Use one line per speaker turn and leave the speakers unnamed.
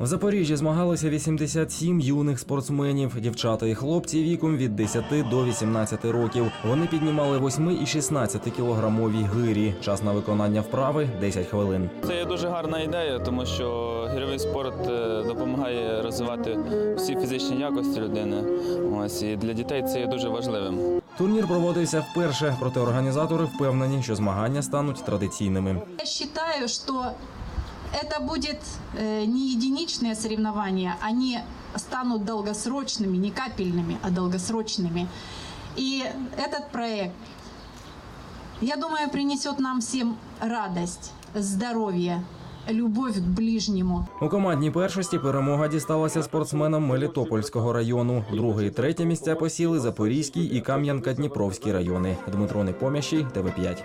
В Запоріжжі змагалися 87 юних спортсменів, дівчата і хлопці віком від 10 до 18 років. Вони піднімали 8 і 16 кілограмові гирі. Час на виконання вправи 10 хвилин.
Це є дуже гарна ідея, тому що гірьовий спорт е, допомагає розвивати всі фізичні якості людини. Ось і для дітей це є дуже важливим.
Турнір проводився вперше, проте організатори впевнені, що змагання стануть традиційними.
Я считаю, что это будет э, не единичные соревнования, они станут долгосрочными, не капельными, а долгосрочными. И этот проект, я думаю, принесет нам всем радость, здоровье, любовь к ближнему.
У командній першості перемога дісталася спортсменам Мелітопольського району. Друге і третє місця посіли Запорізький і Кам'янка-Дніпровський райони. Дмитро Непомящий, ТВ5.